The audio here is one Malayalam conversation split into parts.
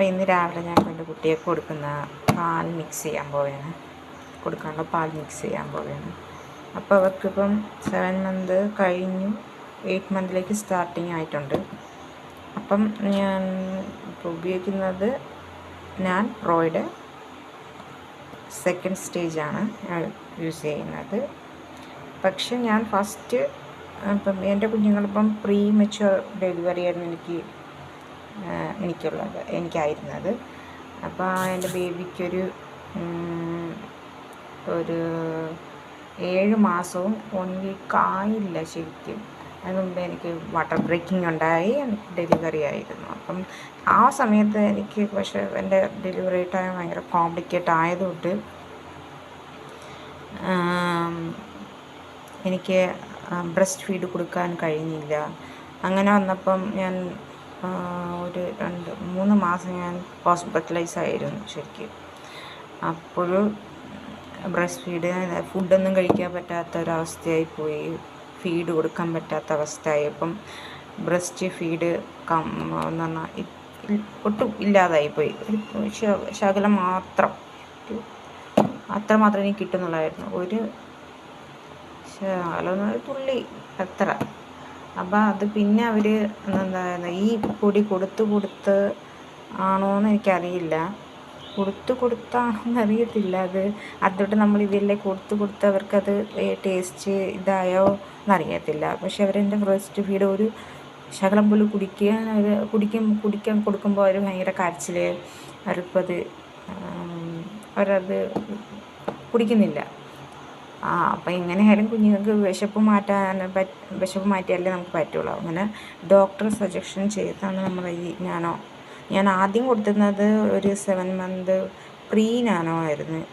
അപ്പോൾ ഇന്ന് രാവിലെ ഞാൻ എന്റെ കുട്ടിയെ കൊടുക്കുന്ന പാൽ മിക്സ് ചെയ്യാൻ പോവുകയാണ്. കൊടുക്കാനുള്ള പാൽ മിക്സ് ചെയ്യാൻ പോവുകയാണ്. അപ്പോൾ അവർക്കിപ്പം സെവൻ മന്ത് കഴിഞ്ഞു എയ്റ്റ് മന്തിലേക്ക് സ്റ്റാർട്ടിങ് ആയിട്ടുണ്ട്. അപ്പം ഞാൻ ഇപ്പോൾ ഉപയോഗിക്കുന്നത് ഞാൻ പ്രോയുടെ സെക്കൻഡ് സ്റ്റേജാണ് യൂസ് ചെയ്യുന്നത്. പക്ഷെ ഞാൻ ഫസ്റ്റ് ഇപ്പം എന്റെ കുഞ്ഞുങ്ങളിപ്പം പ്രീ മെച്ചുവർ ഡെലിവറി ആയിരുന്നു എനിക്ക് എനിക്കുള്ളത് എനിക്കായിരുന്നത്. അപ്പോൾ എന്റെ ബേബിക്കൊരു ഒരു ഏഴ് മാസവും വൺ വീക്ക് ആയില്ല ശരിക്കും മുമ്പ് എനിക്ക് വാട്ടർ ബ്രേക്കിംഗ് ഉണ്ടായി ഡെലിവറി ആയിരുന്നു. അപ്പം ആ സമയത്ത് എനിക്ക് പക്ഷേ എന്റെ ഡെലിവറി ടൈം ഭയങ്കര കോംപ്ലിക്കേറ്റ് ആയതുകൊണ്ട് എനിക്ക് ബ്രസ്റ്റ് ഫീഡ് കൊടുക്കാൻ കഴിഞ്ഞില്ല. അങ്ങനെ വന്നപ്പം ഞാൻ ഒരു രണ്ട് മൂന്ന് മാസം ഞാൻ ഹോസ്പിറ്റലൈസ് ആയിരുന്നു ശരിക്കും. അപ്പോഴും ബ്രസ്റ്റ് ഫീഡ് ഫുഡൊന്നും കഴിക്കാൻ പറ്റാത്ത ഒരവസ്ഥയായി പോയി. ഫീഡ് കൊടുക്കാൻ പറ്റാത്ത അവസ്ഥയായി. അവസ്ഥയായപ്പം ബ്രസ്റ്റ് ഫീഡ് കം എന്ന് ഒട്ടും ഇല്ലാതായിപ്പോയി ഒരു ശകലം മാത്രം. അത്ര മാത്രമേ എനിക്ക് കിട്ടുന്നുള്ളായിരുന്നു. ഒരു ശകലം തുള്ളി അത്ര. അപ്പം അത് പിന്നെ അവർ എന്താ ഈ പൊടി കൊടുത്ത് കൊടുത്ത് ആണോന്ന് എനിക്കറിയില്ല. കൊടുത്ത് കൊടുത്താണോന്ന് അറിയത്തില്ല അത്. അതുകൊണ്ട് നമ്മൾ ഇതിലെ കൊടുത്ത് കൊടുത്ത് അവർക്കത് ടേസ്റ്റ് ഇതായോ എന്നറിയത്തില്ല പക്ഷെ അവരെന്റെ ബ്രസ്റ്റ് ഫീഡ് ഒരു ശകലം പോലും കുടിക്കാൻ അവർ കുടിക്കും കുടിക്കാൻ കൊടുക്കുമ്പോൾ അവർ ഭയങ്കര കരച്ചിൽ അവർക്കത് അവരത് കുടിക്കുന്നില്ല. ആ അപ്പം എങ്ങനെയായാലും കുഞ്ഞുങ്ങൾക്ക് വിശപ്പ് മാറ്റാൻ പറ്റ വിശപ്പ് മാറ്റിയാലേ നമുക്ക് പറ്റുള്ളൂ. അങ്ങനെ ഡോക്ടർ സജഷൻ ചെയ്താണ് നമ്മൾ ഈ നാനോ. ഞാൻ ആദ്യം കൊടുത്തിരുന്നത് ഒരു സെവൻ മന്ത് പ്രീ നാനോ ആയിരുന്നു.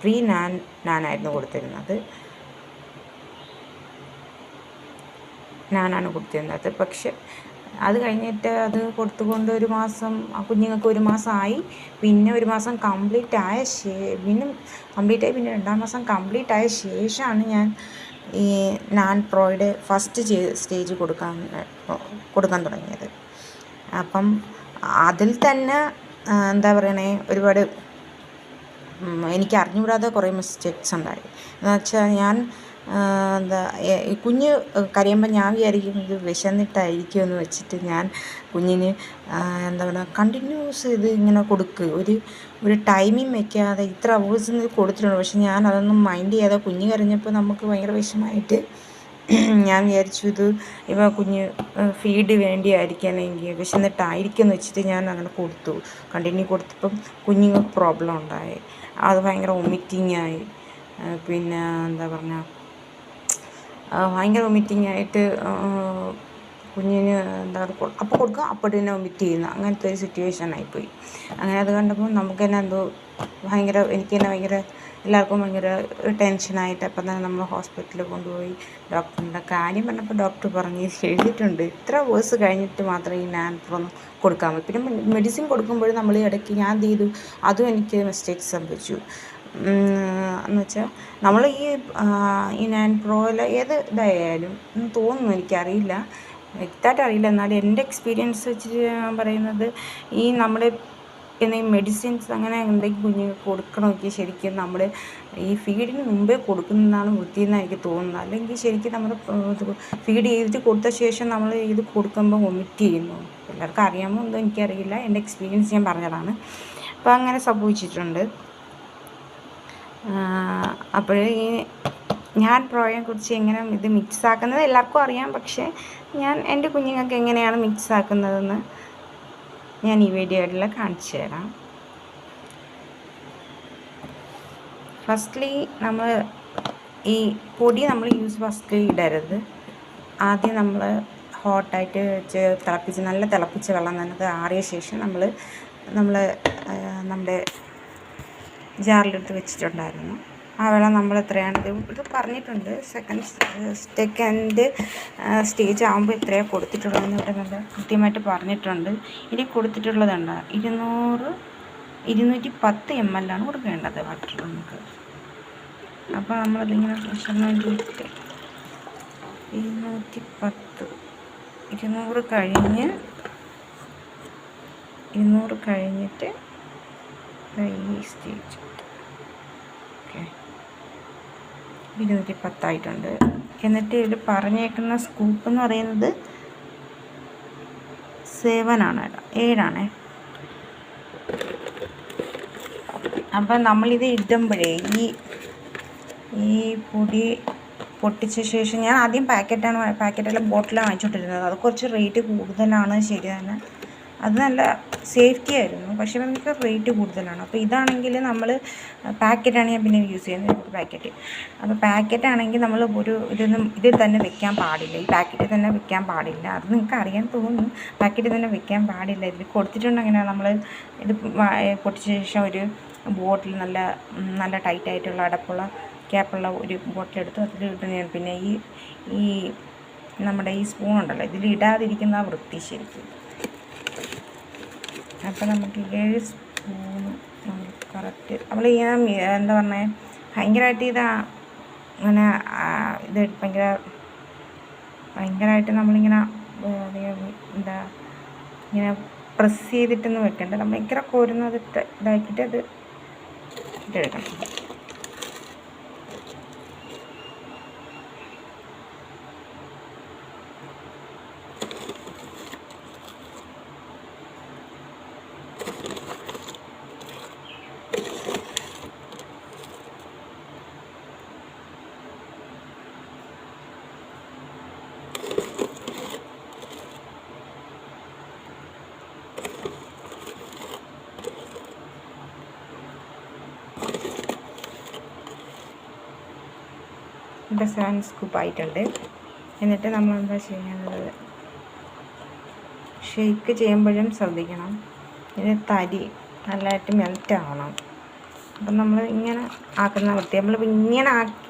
പ്രീ നാൻ നാനായിരുന്നു കൊടുത്തിരുന്നത്. ഞാനാണ് കൊടുത്തിരുന്നത്. പക്ഷെ അത് കഴിഞ്ഞിട്ട് അത് കൊടുത്തുകൊണ്ട് ഒരു മാസം കുഞ്ഞുങ്ങൾക്ക് ഒരു മാസമായി. പിന്നെ ഒരു മാസം കംപ്ലീറ്റ് ആയ ശേ പിന്നെ കംപ്ലീറ്റ് ആയി പിന്നെ രണ്ടാം മാസം കംപ്ലീറ്റ് ആയ ശേഷമാണ് ഞാൻ ഈ നാൻ പ്രോയുടെ ഫസ്റ്റ് സ്റ്റേജ് കൊടുക്കാൻ കൊടുക്കാൻ തുടങ്ങിയത്. അപ്പം അതിൽ തന്നെ എന്താ പറയണേ ഒരുപാട് എനിക്ക് അറിഞ്ഞുകൂടാതെ കുറേ മിസ്റ്റേക്സ് ഉണ്ടായി. എന്ന് വെച്ചാൽ ഞാൻ എന്താ കുഞ്ഞ് കരയുമ്പോൾ ഞാൻ വിചാരിക്കും ഇത് വിശന്നിട്ടായിരിക്കും എന്ന് വെച്ചിട്ട് ഞാൻ കുഞ്ഞിന് എന്താ പറയുക കണ്ടിന്യൂസ് ഇത് ഇങ്ങനെ കൊടുക്കുക ഒരു ഒരു ടൈമിങ് വെക്കാതെ ഇത്ര അവേഴ്സ് കൊടുത്തിട്ടുണ്ട്. പക്ഷെ ഞാൻ അതൊന്നും മൈൻഡ് ചെയ്യാതെ കുഞ്ഞ് കരഞ്ഞപ്പോൾ നമുക്ക് ഭയങ്കര വിഷമമായിട്ട് ഞാൻ വിചാരിച്ചു ഇത് ഇപ്പോൾ കുഞ്ഞ് ഫീഡ് വേണ്ടിയായിരിക്കും അല്ലെങ്കിൽ വിശന്നിട്ടായിരിക്കും എന്ന് വെച്ചിട്ട് ഞാൻ അങ്ങനെ കൊടുത്തു. കണ്ടിന്യൂ കൊടുത്തപ്പം കുഞ്ഞുങ്ങൾക്ക് പ്രോബ്ലം ഉണ്ടായി. അത് ഭയങ്കര വൊമിറ്റിംഗ് ആയി. പിന്നെ എന്താ പറഞ്ഞ ഭയങ്കര വൊമിറ്റിംഗ് ആയിട്ട് കുഞ്ഞിന് എന്താ അപ്പോൾ കൊടുക്കുക അപ്പോൾ തന്നെ വൊമിറ്റ് ചെയ്യുന്ന അങ്ങനത്തെ ഒരു സിറ്റുവേഷൻ ആയിപ്പോയി. അങ്ങനെ അത് കണ്ടപ്പോൾ നമുക്ക് തന്നെ എന്തോ ഭയങ്കര എനിക്ക് തന്നെ ഭയങ്കര എല്ലാവർക്കും ഭയങ്കര ടെൻഷനായിട്ട് അപ്പം തന്നെ നമ്മൾ ഹോസ്പിറ്റലിൽ കൊണ്ടുപോയി. ഡോക്ടറിന്റെ കാര്യം പറഞ്ഞപ്പോൾ ഡോക്ടർ പറഞ്ഞ് എഴുതിയിട്ടുണ്ട്. ഇത്ര വേഴ്സ് കഴിഞ്ഞിട്ട് മാത്രമേ ഈ നാൻപ്രൊന്ന് കൊടുക്കാൻ പറ്റും. പിന്നെ മെഡിസിൻ കൊടുക്കുമ്പോഴും നമ്മൾ ഇടയ്ക്ക് ഞാൻ എന്ത് ചെയ്തു? അതും എനിക്ക് മിസ്റ്റേക്ക് സംഭവിച്ചു. എന്ന് വെച്ചാൽ നമ്മൾ ഈ ഈ നാൻ പ്രോയിൽ ഏത് ഇതായാലും എന്ന് തോന്നുന്നു എനിക്കറിയില്ല. വ്യക്തമായിട്ട് അറിയില്ല. എന്നാലും എന്റെ എക്സ്പീരിയൻസ് വെച്ചിട്ട് ഞാൻ പറയുന്നത് ഈ പിന്നെ ഈ മെഡിസിൻസ് അങ്ങനെ എന്തെങ്കിലും കുഞ്ഞുങ്ങൾക്ക് കൊടുക്കണമെങ്കിൽ ശരിക്കും നമ്മൾ ഈ ഫീഡിന് മുമ്പേ കൊടുക്കുന്നതാണ് വൃത്തി എന്നാണ് എനിക്ക് തോന്നുന്നത്. അല്ലെങ്കിൽ ശരിക്കും നമ്മൾ ഫീഡ് ചെയ്തിട്ട് കൊടുത്ത ശേഷം നമ്മൾ ഇത് കൊടുക്കുമ്പോൾ വൊമിറ്റ് ചെയ്യുന്നു. എല്ലാവർക്കും അറിയാമോ എന്തോ എനിക്കറിയില്ല. എന്റെ എക്സ്പീരിയൻസ് ഞാൻ പറഞ്ഞതാണ്. അപ്പോൾ അങ്ങനെ സംഭവിച്ചിട്ടുണ്ട്. അപ്പോൾ ഈ ഞാൻ പ്രോയെക്കുറിച്ച് എങ്ങനെ ഇത് മിക്സ് ആക്കുന്നത് എല്ലാവർക്കും അറിയാം പക്ഷേ ഞാൻ എന്റെ കുഞ്ഞുങ്ങൾക്ക് എങ്ങനെയാണ് മിക്സ് ആക്കുന്നതെന്ന് ഞാൻ ഈ വീഡിയോയിൽ കാണിച്ചു തരാം. ഫസ്റ്റ്ലി നമ്മൾ ഈ പൊടി നമ്മൾ യൂസ് ഫസ്റ്റ്ലി ഇടരുത്. ആദ്യം നമ്മൾ ഹോട്ടായിട്ട് വെച്ച് തിളപ്പിച്ച് നല്ല തിളപ്പിച്ച് വെള്ളം നല്ലത് ആറിയ ശേഷം നമ്മൾ നമ്മൾ നമ്മുടെ ജാറിലെടുത്ത് വെച്ചിട്ടുണ്ടായിരുന്നു. ആ വെള്ളം നമ്മൾ എത്രയാണ് ഇത് പറഞ്ഞിട്ടുണ്ട്. സെക്കൻഡ് സെക്കൻഡ് സ്റ്റേജ് ആകുമ്പോൾ ഇത്രയാണ് കൊടുത്തിട്ടുള്ളതെന്ന് ഇവിടെ കൃത്യമായിട്ട് പറഞ്ഞിട്ടുണ്ട്. ഇനി കൊടുത്തിട്ടുള്ളതുണ്ട് ഇരുന്നൂറ് ഇരുന്നൂറ്റി പത്ത് എം എൽ ആണ് കൊടുക്കേണ്ടത് വാട്ടർ നമുക്ക്. അപ്പോൾ നമ്മളതിങ്ങനെ മെഷർമെന്റ് വിട്ട് ഇരുന്നൂറ്റി പത്ത് ഇരുന്നൂറ് കഴിഞ്ഞ് ഇരുന്നൂറ് കഴിഞ്ഞിട്ട് ഈ സ്റ്റേജ് ഓക്കെ. ഇരുന്നൂറ്റി പത്തായിട്ടുണ്ട്. എന്നിട്ട് ഇതിൽ പറഞ്ഞേക്കുന്ന സ്കൂപ്പ് എന്ന് പറയുന്നത് സെവനാണ് കേട്ടോ. ഏഴാണേ അപ്പം നമ്മളിത് ഇടുമ്പോഴേ ഈ ഈ പൊടി പൊട്ടിച്ച ശേഷം ഞാൻ ആദ്യം പാക്കറ്റാണ് പാക്കറ്റല്ല ബോട്ടിലാണ് വാങ്ങിച്ചുകൊണ്ടിരുന്നത് അത് കുറച്ച് റേറ്റ് കൂടുതലാണ് ശരി തന്നെ. അത് നല്ല സേഫ്റ്റി ആയിരുന്നു. പക്ഷേ നമുക്ക് റേറ്റ് കൂടുതലാണ്. അപ്പോൾ ഇതാണെങ്കിൽ നമ്മൾ പാക്കറ്റാണ് ഞാൻ പിന്നെ യൂസ് ചെയ്യുന്നത്. പാക്കറ്റ് അപ്പോൾ പാക്കറ്റ് ആണെങ്കിൽ നമ്മൾ ഒരു ഇതൊന്നും ഇതിൽ തന്നെ വെക്കാൻ പാടില്ല. ഈ പാക്കറ്റിൽ തന്നെ വെക്കാൻ പാടില്ല. അത് നിങ്ങൾക്ക് അറിയാൻ തോന്നുന്നു പാക്കറ്റിൽ തന്നെ വെക്കാൻ പാടില്ല. ഇതിൽ അങ്ങനെ നമ്മൾ ഇത് പൊട്ടിച്ച ശേഷം ഒരു ബോട്ടിൽ നല്ല നല്ല ടൈറ്റ് ആയിട്ടുള്ള അടപ്പുള്ള ക്യാപ്പുള്ള ഒരു ബോട്ടിൽ എടുത്തു അതിൽ ഇടുന്നതാണ് പിന്നെ ഈ ഈ നമ്മുടെ ഈ സ്പൂൺ ഉണ്ടല്ലോ. ഇതിലിടാതിരിക്കുന്ന വൃത്തി ശരിക്കും. അപ്പോൾ നമുക്ക് ഏഴ് സ്പൂൺ കറക്റ്റ് അവൾ നമ്മളിങ്ങനെ എന്താ പറഞ്ഞത് ഭയങ്കരമായിട്ട് ഇതാ അങ്ങനെ ഇത് ഭയങ്കര ഭയങ്കരമായിട്ട് നമ്മളിങ്ങനെ എന്താ ഇങ്ങനെ പ്രസ് ചെയ്തിട്ടൊന്നും വെക്കണ്ട. നമ്മൾ ഭയങ്കര കോരുന്നത് ഇതാക്കിയിട്ട് അത് ഇട്ടെടുക്കണം ഇവിടെ സെവൻ സ്കൂപ്പ് ആയിട്ടുണ്ട് എന്നിട്ട് നമ്മൾ എന്താ ചെയ്യേണ്ടത് ഷെയ്ക്ക് ചെയ്യുമ്പോഴും ശ്രദ്ധിക്കണം. ഇത് തരി നല്ലതായിട്ട് മെൽറ്റ് ആവണം. അപ്പം നമ്മൾ ഇങ്ങനെ ആക്കുന്ന വൃത്തി. നമ്മളിപ്പോൾ ഇങ്ങനെ ആക്കി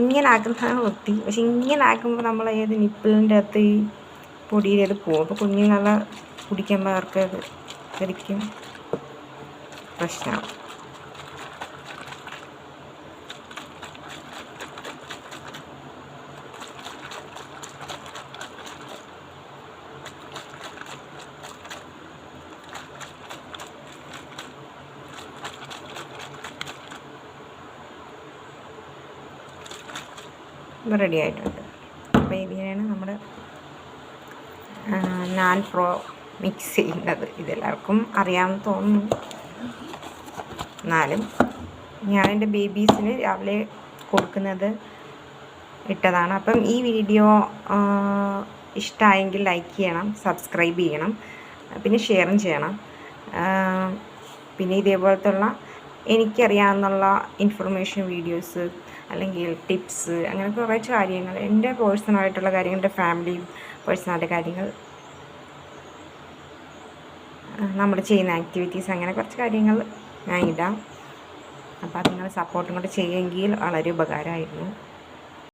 ഇങ്ങനെ ആക്കുന്നതാണ് വൃത്തി. പക്ഷെ ഇങ്ങനെ ആക്കുമ്പോൾ നമ്മൾ ഏത് നിപ്പിളിന്റെ അകത്ത് ഈ പൊടിയിലത് പോകും. അപ്പോൾ കുഞ്ഞുങ്ങളെ കുടിക്കുമ്പോൾ അവർക്ക് അത് ശരിക്കും റെഡി ആയിട്ടുണ്ട് അപ്പോൾ ഇതിനെയാണ് നമ്മൾ നാൻ പ്രോ മിക്സ് ചെയ്യുന്നത്. ഇതെല്ലാവർക്കും അറിയാമെന്ന് തോന്നുന്നു. എന്നാലും ഞാൻ എന്റെ ബേബീസിന് രാവിലെ കൊടുക്കുന്നത് ഇട്ടതാണ്. അപ്പം ഈ വീഡിയോ ഇഷ്ടമായെങ്കിൽ ലൈക്ക് ചെയ്യണം സബ്സ്ക്രൈബ് ചെയ്യണം പിന്നെ ഷെയറും ചെയ്യണം. പിന്നെ ഇതേപോലത്തുള്ള എനിക്കറിയാവുന്നുള്ള ഇൻഫർമേഷൻ വീഡിയോസ് അല്ലെങ്കിൽ ടിപ്സ് അങ്ങനെ കുറേ കാര്യങ്ങൾ എന്റെ പേഴ്സണലായിട്ടുള്ള കാര്യങ്ങൾ എന്റെ ഫാമിലി പേഴ്സണാലിറ്റി കാര്യങ്ങൾ നമ്മൾ ചെയ്യുന്ന ആക്ടിവിറ്റീസ് അങ്ങനെ കുറച്ച് കാര്യങ്ങൾ ഞാൻ ഇടാം. അപ്പോൾ അത് നിങ്ങൾ സപ്പോർട്ടും കൂടെ ചെയ്യുമെങ്കിൽ വളരെ ഉപകാരമായിരുന്നു.